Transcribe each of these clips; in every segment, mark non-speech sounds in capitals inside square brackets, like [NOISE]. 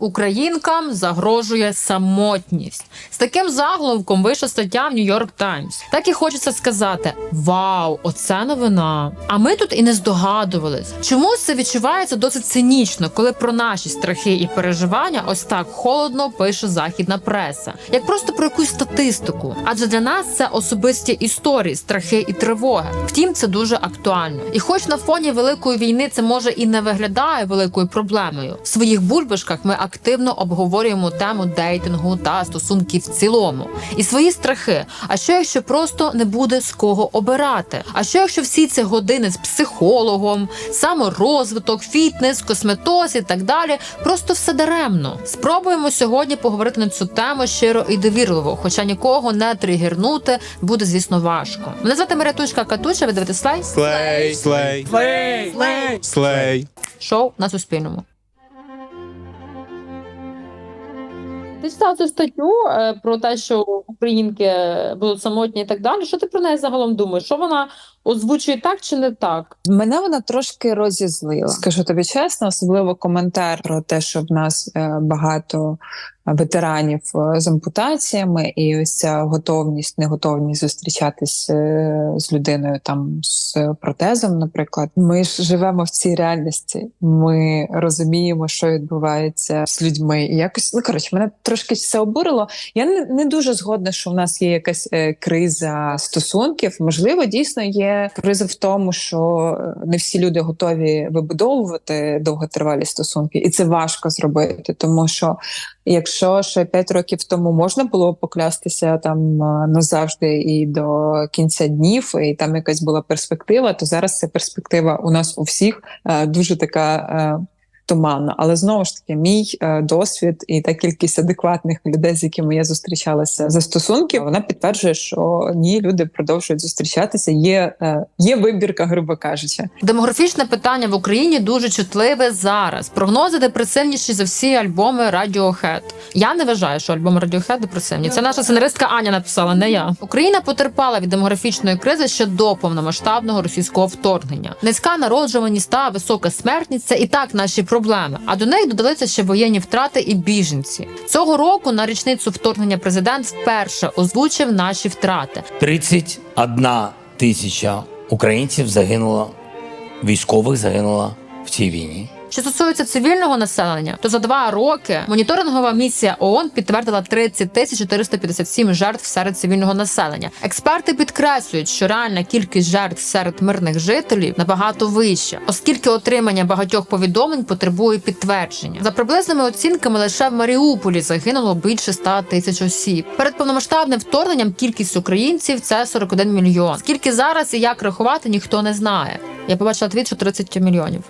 Українкам загрожує самотність. З таким заголовком вийшла стаття в Нью-Йорк Таймс. Так і хочеться сказати: Вау, оце новина! А ми тут і не здогадувались. Чомусь це відчувається досить цинічно, коли про наші страхи і переживання ось так холодно пише західна преса, як просто про якусь статистику. Адже для нас це особисті історії, страхи і тривоги. Втім, це дуже актуально. І хоч на фоні великої війни це може і не виглядає великою проблемою. В своїх бульбашках ми активно обговорюємо тему дейтингу та стосунків в цілому і свої страхи. А що якщо просто не буде з кого обирати? А що якщо всі ці години з психологом, саморозвиток, фітнес, косметоз і так далі просто все даремно? Спробуємо сьогодні поговорити на цю тему щиро і довірливо, хоча нікого не тригернути буде, звісно, важко. Мене звати Марятушка Катуча. Ви дивитесь слайд Слей, слей, Слей! Слей! слей. шоу на Суспільному. Ти читав цю статтю е, про те, що українки будуть самотні і так далі. Що ти про неї загалом думаєш? Що вона озвучує так чи не так? Мене вона трошки розізлила. Скажу тобі чесно, особливо коментар про те, що в нас е, багато ветеранів е, з ампутаціями, і ось ця готовність, неготовність зустрічатись е, з людиною там з протезом. Наприклад, ми ж живемо в цій реальності. Ми розуміємо, що відбувається з людьми. І якось ну коротше, мене трошки це обурило. Я не, не дуже згодна, що в нас є якась е, криза стосунків. Можливо, дійсно є криза в тому, що е, не всі люди готові вибудовувати довготривалі стосунки, і це важко зробити, тому що. Якщо ще 5 років тому можна було поклястися там е, назавжди і до кінця днів, і там якась була перспектива, то зараз ця перспектива у нас у всіх е, дуже така. Туманно, але знову ж таки, мій е, досвід і та кількість адекватних людей, з якими я зустрічалася за стосунки, вона підтверджує, що ні, люди продовжують зустрічатися. Є, е, є вибірка, грубо кажучи. Демографічне питання в Україні дуже чутливе зараз. Прогнози депресивніші за всі альбоми Radiohead. Я не вважаю, що альбоми Radiohead депресивні. Це наша сценаристка Аня написала, не я. Україна потерпала від демографічної кризи ще до повномасштабного російського вторгнення. Низька народжуваність та висока смертність це і так наші проблеми. А до них додалися ще воєнні втрати і біженці. Цього року на річницю вторгнення президент вперше озвучив наші втрати. 31 тисяча українців загинуло, військових загинуло в цій війні. Що стосується цивільного населення, то за два роки моніторингова місія ООН підтвердила 30 тисяч 457 жертв серед цивільного населення. Експерти підкреслюють, що реальна кількість жертв серед мирних жителів набагато вища, оскільки отримання багатьох повідомлень потребує підтвердження. За приблизними оцінками, лише в Маріуполі загинуло більше 100 тисяч осіб. Перед повномасштабним вторгненням кількість українців це 41 мільйон. Скільки зараз і як рахувати, ніхто не знає. Я побачила твіт, що 30 мільйонів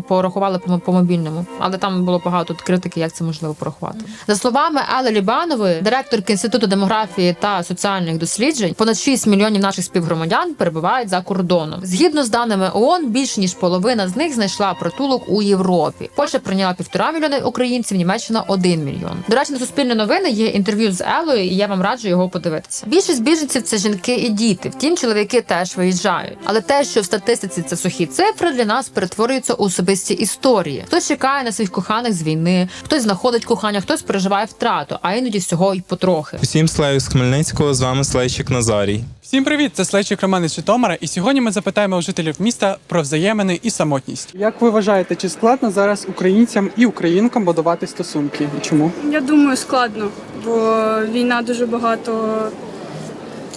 порахували по, по мобільному, але там було багато критики, як це можливо порахувати. За словами Ели Лібанової, директорки інституту демографії та соціальних досліджень, понад 6 мільйонів наших співгромадян перебувають за кордоном. Згідно з даними ООН, більш ніж половина з них знайшла притулок у Європі. Польща прийняла півтора мільйони українців, Німеччина 1 мільйон. До речі, на суспільні новини є інтерв'ю з Елою, і я вам раджу його подивитися. Більшість біженців це жінки і діти. Втім, чоловіки теж виїжджають. Але те, що в статистиці це сухі цифри, для нас перетворюється у особисті історії. Хтось чекає на своїх коханих з війни, хтось знаходить кохання, хтось переживає втрату, а іноді всього й потрохи. Усім слею з Хмельницького, з вами Слейчик Назарій. Всім привіт! Це Слейчик Роман із Житомира, і сьогодні ми запитаємо у жителів міста про взаємини і самотність. Як ви вважаєте, чи складно зараз українцям і українкам будувати стосунки? І чому? Я думаю, складно, бо війна дуже багато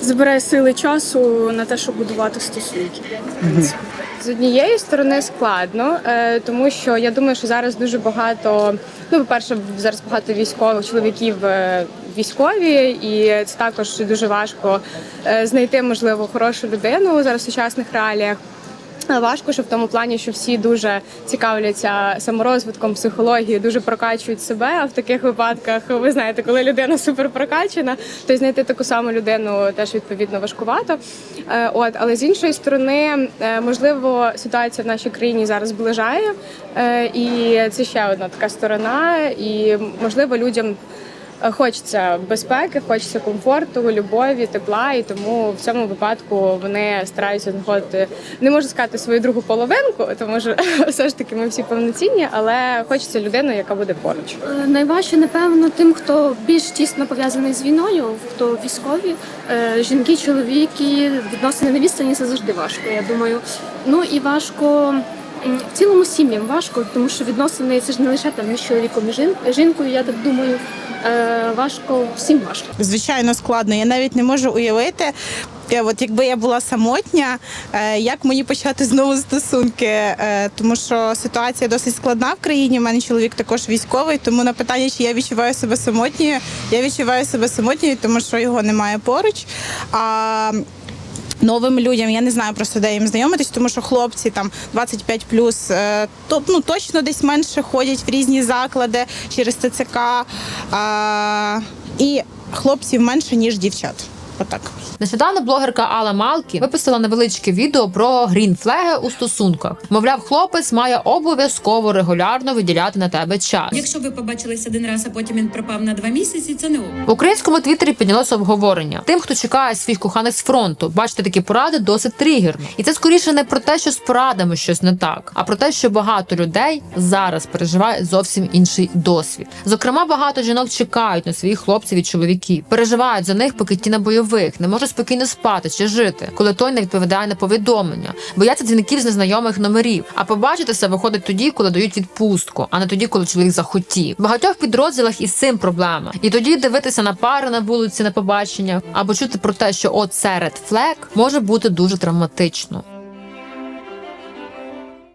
забирає сили часу на те, щоб будувати стосунки. З однієї сторони складно, е, тому що я думаю, що зараз дуже багато. Ну, по-перше, зараз багато військових чоловіків е, військові, і це також дуже важко е, знайти можливо хорошу людину зараз в сучасних реаліях. Важко, що в тому плані, що всі дуже цікавляться саморозвитком, психологією, дуже прокачують себе. А в таких випадках, ви знаєте, коли людина [LAUGHS] супер прокачена, то знайти таку саму людину теж відповідно важкувато. Е, От, але з іншої сторони, е, можливо, ситуація в нашій країні зараз зближає, е, і це ще одна така сторона. І можливо, людям хочеться безпеки, хочеться комфорту, любові, тепла, і тому в цьому випадку вони стараються знаходити не можу сказати свою другу половинку, тому що [LAUGHS] все ж таки ми всі повноцінні, але хочеться людину, яка буде поруч. Е, Найважче, напевно, тим, хто більш тісно пов'язаний з війною, хто військові, Е, жінки, чоловіки, відносини на відстані це завжди важко, я думаю. Ну і важко в цілому сім'ям важко, тому що відносини це ж не лише там між чоловіком і жінкою, я так думаю. Е, Важко, всім важко. звичайно складно. Я навіть не можу уявити. е, От якби я була самотня, е, як мені почати знову стосунки? Тому що ситуація досить складна в країні. У мене чоловік також військовий, тому на питання, чи я відчуваю себе самотньою, я відчуваю себе самотньою, тому що його немає поруч. А Новим людям я не знаю просто де їм знайомитись, тому що хлопці там 25 плюс, то ну точно десь менше ходять в різні заклади через ТЦК. А, і хлопців менше ніж дівчат. Отак. Нещодавно блогерка Алла Малкі випустила невеличке відео про грінфлеги у стосунках. Мовляв, хлопець має обов'язково регулярно виділяти на тебе час. Якщо ви побачились один раз, а потім він пропав на два місяці, це не ок. В українському твіттері піднялося обговорення. Тим, хто чекає своїх коханих з фронту, бачити такі поради досить тригерно. І це скоріше не про те, що з порадами щось не так, а про те, що багато людей зараз переживають зовсім інший досвід. Зокрема, багато жінок чекають на своїх хлопців і чоловіків, переживають за них, поки ті на бойових, не можуть спокійно спати чи жити, коли той не відповідає на повідомлення, бояться дзвінків з незнайомих номерів. А побачитися виходить тоді, коли дають відпустку, а не тоді, коли чоловік захотів. В багатьох підрозділах із цим проблема. І тоді дивитися на пари на вулиці на побачення або чути про те, що от це flag, може бути дуже травматично.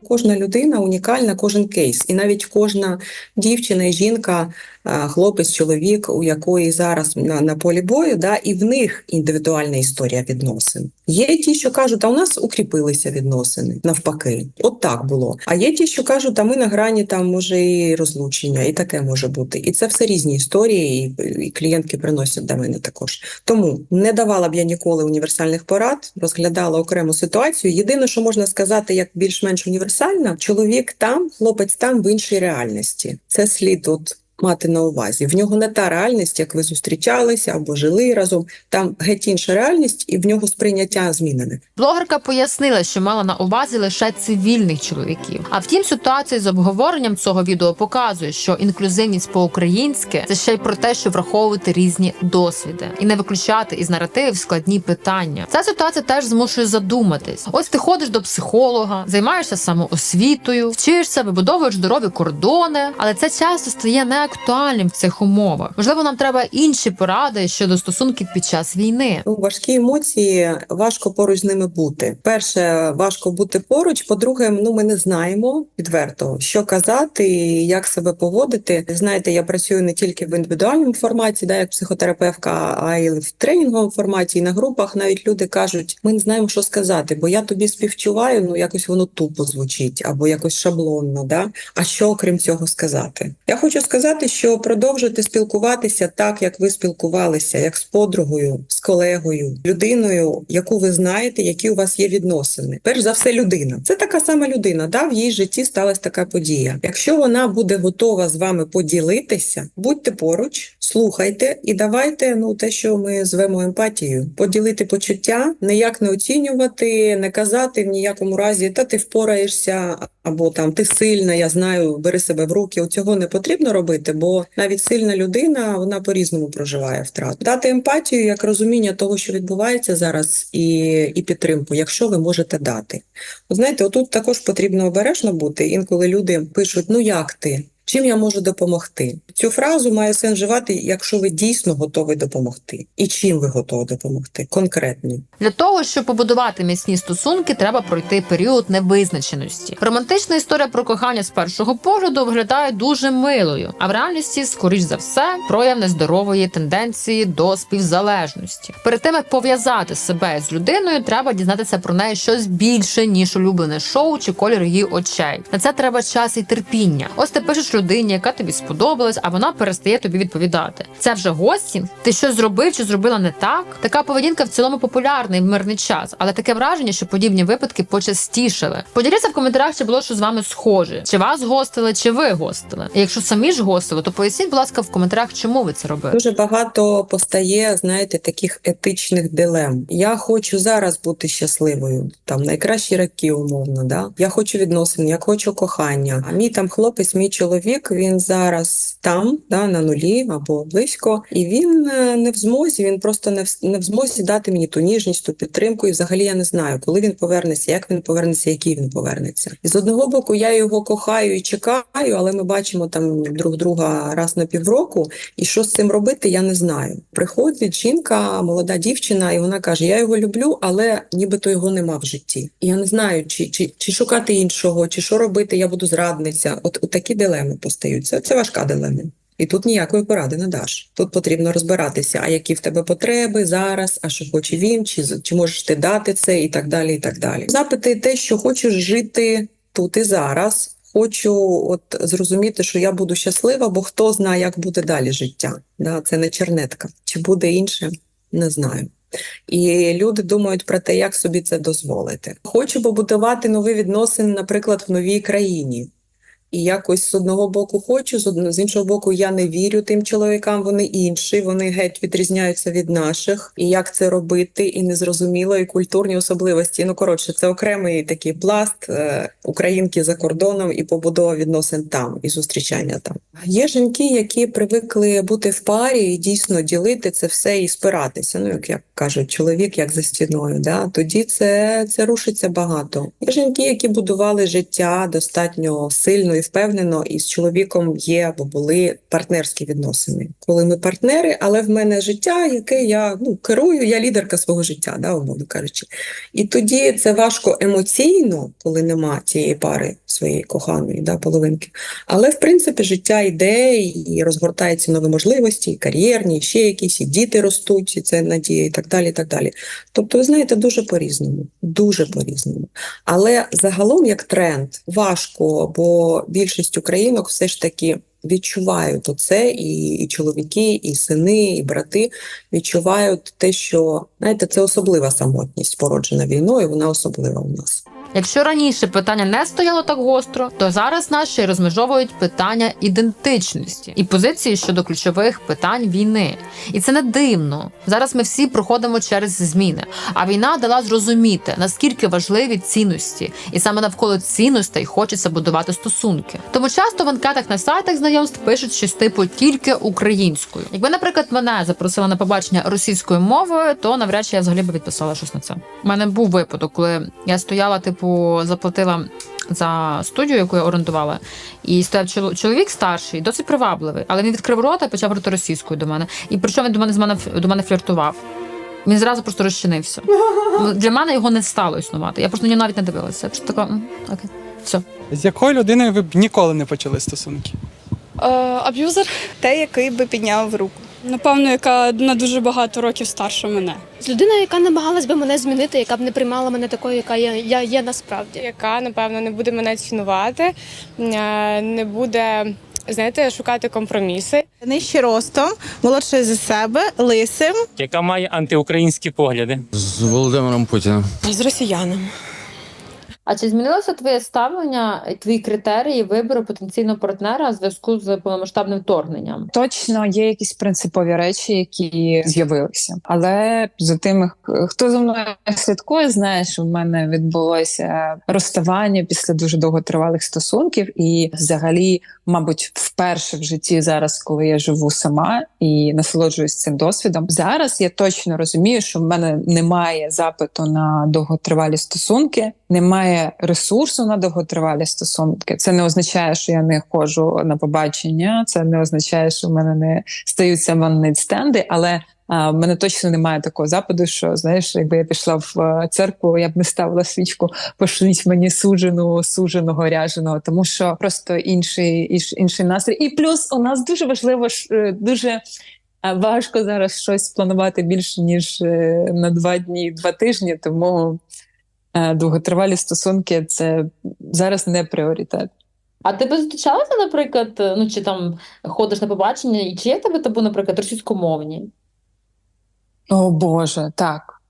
Кожна людина унікальна, кожен кейс, і навіть кожна дівчина і жінка, хлопець, чоловік, у якої зараз на, на полі бою, да, і в них індивідуальна історія відносин. Є ті, що кажуть, а у нас укріпилися відносини, навпаки, от так було. А є ті, що кажуть, а ми на грані там може і розлучення, і таке може бути. І це все різні історії, і, і клієнтки приносять до мене також. Тому не давала б я ніколи універсальних порад, розглядала окрему ситуацію. Єдине, що можна сказати, як більш-менш універсальна, чоловік там, хлопець там в іншій реальності. Це слід от. Мати на увазі в нього не та реальність, як ви зустрічалися або жили разом. Там геть інша реальність, і в нього сприйняття змінене. Блогерка пояснила, що мала на увазі лише цивільних чоловіків. А втім, ситуація з обговоренням цього відео показує, що інклюзивність по-українськи це ще й про те, що враховувати різні досвіди і не виключати із наративів складні питання. Ця ситуація теж змушує задуматись. Ось ти ходиш до психолога, займаєшся самоосвітою, вчишся, вибудовуєш здорові кордони, але це часто стає неактуальним в цих умовах. Можливо, нам треба інші поради щодо стосунків під час війни. Ну, важкі емоції важко поруч з ними бути. Перше, важко бути поруч. По-друге, ну ми не знаємо відверто, що казати, і як себе поводити. Знаєте, я працюю не тільки в індивідуальному форматі, да, як психотерапевтка, а й в тренінговому форматі. І на групах навіть люди кажуть, ми не знаємо, що сказати, бо я тобі співчуваю, ну якось воно тупо звучить або якось шаблонно. Да? А що окрім цього сказати? Я хочу сказати, що продовжуйте спілкуватися так, як ви спілкувалися, як з подругою, з колегою, людиною, яку ви знаєте, які у вас є відносини. Перш за все, людина. Це така сама людина. Да? В її житті сталася така подія. Якщо вона буде готова з вами поділитися, будьте поруч, слухайте і давайте ну те, що ми звемо емпатією, поділити почуття, ніяк не оцінювати, не казати в ніякому разі, та ти впораєшся, або там ти сильна, я знаю, бери себе в руки. Цього не потрібно робити, бо навіть сильна людина вона по-різному проживає втрату. Дати емпатію як розуміння того, що відбувається зараз, і, і підтримку, якщо ви можете дати. От знаєте, отут також потрібно обережно бути. Інколи люди пишуть: ну як ти? Чим я можу допомогти? Цю фразу має сенс вживати, якщо ви дійсно готові допомогти, і чим ви готові допомогти конкретно. Для того, щоб побудувати міцні стосунки, треба пройти період невизначеності. Романтична історія про кохання з першого погляду виглядає дуже милою, а в реальності, скоріш за все, прояв нездорової тенденції до співзалежності. Перед тим як пов'язати себе з людиною, треба дізнатися про неї щось більше ніж улюблене шоу чи колір її очей. На це треба час і терпіння. Ось ти пишеш пишеш людині, яка тобі сподобалась, а вона перестає тобі відповідати. Це вже гостінг? Ти щось зробив чи зробила не так? Така поведінка в цілому популярна і в мирний час, але таке враження, що подібні випадки почастішили. Поділіться в коментарях, чи було що з вами схоже, чи вас гостили, чи ви гостили. І якщо самі ж гостили, то поясніть, будь ласка, в коментарях, чому ви це робили. Дуже багато постає, знаєте, таких етичних дилем. Я хочу зараз бути щасливою, там найкращі роки, умовно. Да? Я хочу відносин, я хочу кохання. А мій там хлопець, мій чоловік, він зараз там, да, на нулі або близько, і він е, не в змозі, він просто не в, не в змозі дати мені ту ніжність, ту підтримку. І взагалі я не знаю, коли він повернеться, як він повернеться, який він повернеться. І з одного боку, я його кохаю і чекаю, але ми бачимо там друг друга раз на півроку. І що з цим робити, я не знаю. Приходить жінка, молода дівчина, і вона каже: Я його люблю, але нібито його нема в житті. І я не знаю, чи, чи, чи шукати іншого, чи що робити, я буду зрадниця. От, от такі дилеми постають. Це, це важка дилема. І тут ніякої поради не даш. Тут потрібно розбиратися, а які в тебе потреби зараз, а що хоче він, чи, чи можеш ти дати це, і так далі. і так далі. Запити те, що хочеш жити тут і зараз. Хочу от зрозуміти, що я буду щаслива, бо хто знає, як буде далі життя. Да, це не чернетка. Чи буде інше, не знаю. І люди думають про те, як собі це дозволити. Хочу побудувати нові відносини, наприклад, в новій країні. І якось з одного боку хочу, з одного з іншого боку, я не вірю тим чоловікам. Вони інші, вони геть відрізняються від наших. І як це робити, і незрозуміло, і культурні особливості. Ну коротше, це окремий такий пласт е, українки за кордоном і побудова відносин там, і зустрічання там. Є жінки, які привикли бути в парі і дійсно ділити це все і спиратися. Ну як, як кажуть, чоловік як за стіною. Да? Тоді це, це рушиться багато. Є жінки, які будували життя достатньо сильно впевнено, і з чоловіком є або були партнерські відносини. Коли ми партнери, але в мене життя, яке я ну керую, я лідерка свого життя, да, умовно кажучи. І тоді це важко емоційно, коли нема цієї пари своєї коханої да, половинки. Але в принципі життя йде і розгортаються нові можливості, і кар'єрні, і ще якісь, і діти ростуть, і це надія, і так далі. і так далі. Тобто, ви знаєте, дуже по-різному, дуже по-різному. Але загалом, як тренд, важко, бо більшість українок все ж таки відчувають оце, і, і чоловіки, і сини, і брати відчувають те, що знаєте, це особлива самотність, породжена війною. Вона особлива у нас. Якщо раніше питання не стояло так гостро, то зараз наші розмежовують питання ідентичності і позиції щодо ключових питань війни. І це не дивно. Зараз ми всі проходимо через зміни. А війна дала зрозуміти, наскільки важливі цінності, і саме навколо цінностей хочеться будувати стосунки. Тому часто в анкетах на сайтах знайомств пишуть щось типу тільки українською. Якби, наприклад, мене запросили на побачення російською мовою, то навряд чи я взагалі би відписала щось на це. У мене був випадок, коли я стояла, типу, заплатила за студію, яку я орендувала, і стояв чоловік старший, досить привабливий, але він відкрив рота і почав говорити російською до мене. І причому він до мене з мене до мене фліртував. Він зразу просто розчинився. Ну, Для мене його не стало існувати. Я просто на нього навіть не дивилася. Я просто така, «М, окей, все. З якою людиною ви б ніколи не почали стосунки? Е, аб'юзер, Те, який би підняв руку. Напевно, яка на дуже багато років старша мене. З людиною, яка намагалась би мене змінити, яка б не приймала мене такою, яка я, я є насправді. яка напевно не буде мене цінувати, е, не буде знаєте, шукати компроміси. Нижче ростом, молодший за себе, лисим. яка має антиукраїнські погляди. З Володимиром Путіним. З росіянами. А чи змінилося твоє ставлення, твої критерії вибору потенційного партнера у зв'язку з повномасштабним вторгненням? Точно є якісь принципові речі, які з'явилися. Але за тими, хто за мною слідкує, знає, що в мене відбулося розставання після дуже довготривалих стосунків, і взагалі, мабуть, вперше в житті зараз, коли я живу сама і насолоджуюсь цим досвідом. Зараз я точно розумію, що в мене немає запиту на довготривалі стосунки, немає ресурсу на довготривалі стосунки. Це не означає, що я не ходжу на побачення. Це не означає, що в мене не стаються one-night стенди, але а, в мене точно немає такого западу, що знаєш, якби я пішла в е, церкву, я б не ставила свічку, пошліть мені суджену, суженого ряженого, тому що просто інший інший настрій. І плюс у нас дуже важливо е, дуже. е, Важко зараз щось планувати більше ніж на два дні, два тижні, тому довготривалі стосунки це зараз не пріоритет. А ти би зустрічалася, наприклад, ну чи там ходиш на побачення, і чи є тебе табу, наприклад, російськомовні? О Боже, так.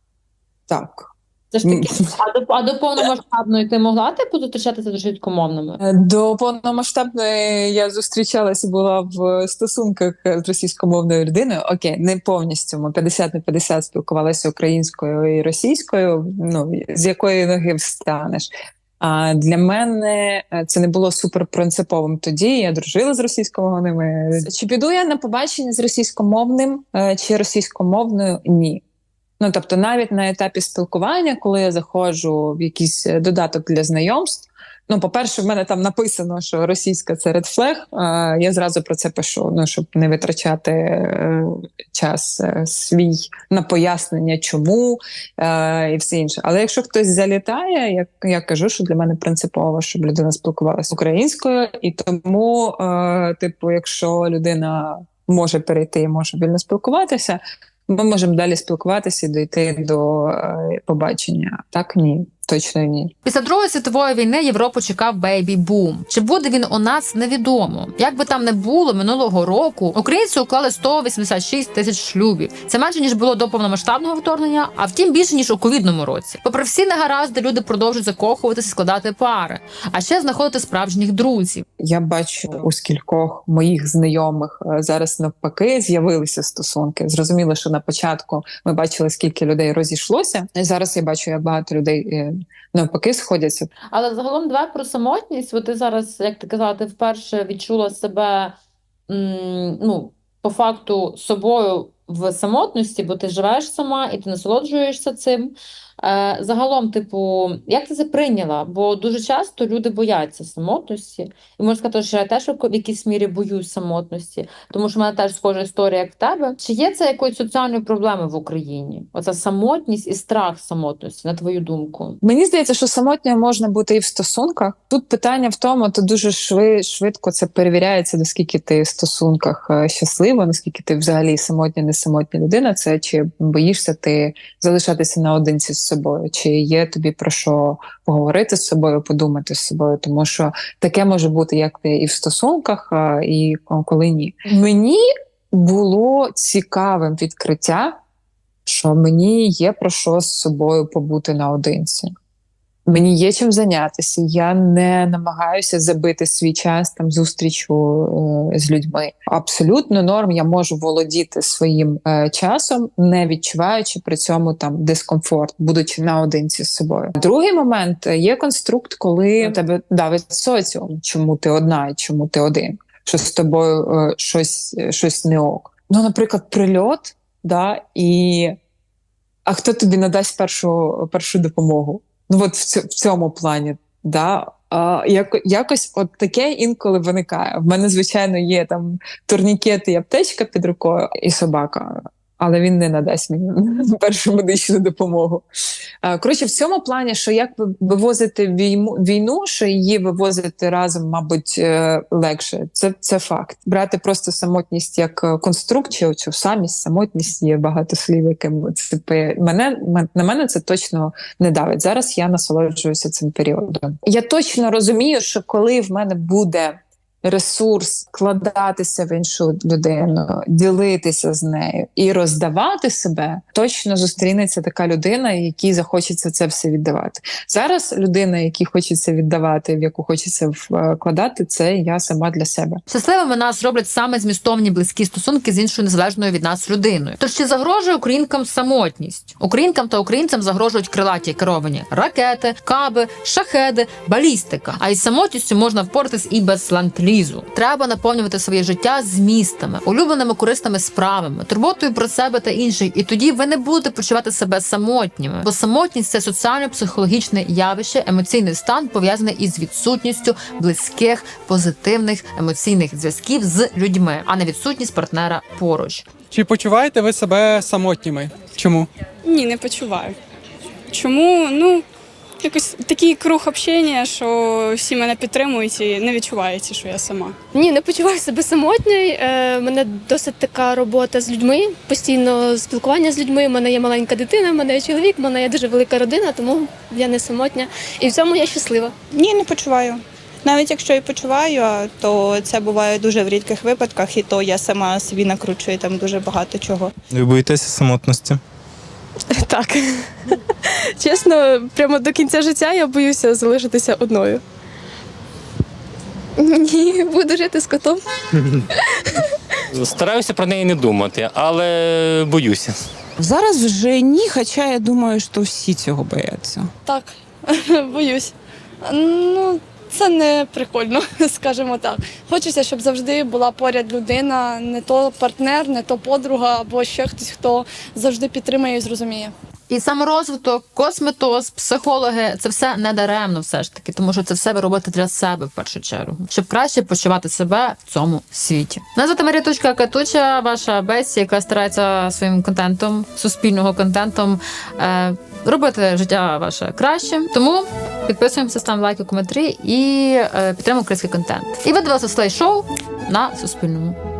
Так. Це ж таки, а до, а до повномасштабної ти могла типу зустрічатися з російськомовними? Е, До повномасштабної я зустрічалася була в стосунках з російськомовною людиною. Окей, не повністю. Ми 50 на 50 спілкувалися українською і російською. Ну з якої ноги встанеш. А для мене е, це не було суперпринциповим тоді. Я дружила з російськомовними. Чи піду я на побачення з російськомовним е, чи російськомовною? Ні. Ну тобто, навіть на етапі спілкування, коли я заходжу в якийсь е, додаток для знайомств. Ну, по-перше, в мене там написано, що російська це red flag, Я зразу про це пишу, ну щоб не витрачати е, час е, свій на пояснення, чому і все інше. Але якщо хтось залітає, я, я кажу, що для мене принципово, щоб людина спілкувалася українською, і тому, типу, якщо людина може перейти і може вільно спілкуватися, ми можемо далі спілкуватися і дійти до е, побачення. Так, ні, точно ні. Після Другої світової війни Європу чекав бейбі-бум. Чи буде він у нас невідомо? Як би там не було минулого року, українці уклали 186 тисяч шлюбів. Це менше ніж було до повномасштабного вторгнення, а втім більше ніж у ковідному році. Попри всі негаразди, люди продовжують закохуватися, складати пари, а ще знаходити справжніх друзів. Я бачу у скількох моїх знайомих е, зараз навпаки з'явилися стосунки. Зрозуміло, що на початку ми бачили, скільки людей розійшлося. І зараз я бачу, як багато людей е, навпаки сходяться. Але загалом давай про самотність. От ти зараз, як ти казала, ти вперше відчула себе м, ну, по факту собою в самотності, бо ти живеш сама і ти насолоджуєшся цим. Е, загалом, типу, як ти це прийняла? Бо дуже часто люди бояться самотності. І можна сказати, що я теж в якійсь мірі боюсь самотності, тому що в мене теж схожа історія, як в тебе. Чи є це якоюсь соціальною проблемою в Україні? Оця самотність і страх самотності, на твою думку? Мені здається, що самотньо можна бути і в стосунках. Тут питання в тому, то дуже швидко це перевіряється, наскільки ти в стосунках е, щаслива, наскільки ти взагалі самотня, не самотня людина. Це чи боїшся ти залишатися наодинці з собою, чи є тобі про що поговорити з собою, подумати з собою, тому що таке може бути як ти і в стосунках, і коли ні. Мені було цікавим відкриття, що мені є про що з собою побути наодинці. Мені є чим зайнятися. Я не намагаюся забити свій час там зустрічу е, з людьми. Абсолютно норм. Я можу володіти своїм е, часом, не відчуваючи при цьому там дискомфорт, будучи наодинці з собою. Другий момент е, є конструкт, коли тебе давить соціум, чому ти одна і чому ти один, що з тобою е, щось, щось не ок. Ну, наприклад, прильот, да, і а хто тобі надасть першу, першу допомогу? Ну, от в, цьому, плані, да. Як, якось от таке інколи виникає. В мене, звичайно, є там турнікети і аптечка під рукою, і собака, але він не надасть мені [LAUGHS] першу медичну допомогу. Коротше, в цьому плані, що як вивозити війну, що її вивозити разом, мабуть, е, легше. Це, це факт. Брати просто самотність як е, конструкт, чи оцю самість, самотність є багато слів, яким це мене на мене це точно не давить. Зараз я насолоджуюся цим періодом. Я точно розумію, що коли в мене буде ресурс вкладатися в іншу людину, ділитися з нею і роздавати себе, точно зустрінеться така людина, якій захочеться це все віддавати. Зараз людина, якій хочеться віддавати, в яку хочеться вкладати, це я сама для себе. Щасливими нас роблять саме змістовні близькі стосунки з іншою незалежною від нас людиною. Тож чи загрожує українкам самотність? Українкам та українцям загрожують крилаті керовані ракети, каби, шахеди, балістика. А із самотністю можна впоратись і без ленд-лізу. Треба наповнювати своє життя змістами, улюбленими корисними справами, турботою про себе та інших. І тоді ви не будете почувати себе самотніми. Бо самотність це соціально-психологічне явище, емоційний стан пов'язаний із відсутністю близьких позитивних емоційних зв'язків з людьми, а не відсутність партнера поруч. Чи почуваєте ви себе самотніми? Чому? Ні, не почуваю. Чому? Ну, якось такий круг общення, що всі мене підтримують і не відчувається, що я сама. Ні, не почуваю себе самотньою. Е, мене досить така робота з людьми, постійно спілкування з людьми. У мене є маленька дитина, у мене є чоловік, у мене є дуже велика родина, тому я не самотня. І в цьому я щаслива. Ні, не почуваю. Навіть якщо і почуваю, то це буває дуже в рідких випадках, і то я сама собі накручую там дуже багато чого. Ви боїтеся самотності? Так. [LAUGHS] Чесно, прямо до кінця життя я боюся залишитися одною. Ні, буду жити з котом. Стараюся про неї не думати, але боюся. Зараз вже ні, хоча я думаю, що всі цього бояться. Так, [LAUGHS] боюсь. Ну, це не прикольно, [LAUGHS] скажімо так. Хочеться, щоб завжди була поряд людина, не то партнер, не то подруга, або ще хтось, хто завжди підтримує і зрозуміє. І саморозвиток, косметоз, психологи це все не даремно, все ж таки, тому що це все ви робите для себе в першу чергу, щоб краще почувати себе в цьому світі. Мене звати Марія Катуча, ваша Бесі, яка старається своїм контентом, суспільного контентом е, робити життя ваше краще. Тому підписуємося, ставимо лайки, коментарі і е, підтримуємо український контент. І ви дивилися слей шоу на Суспільному.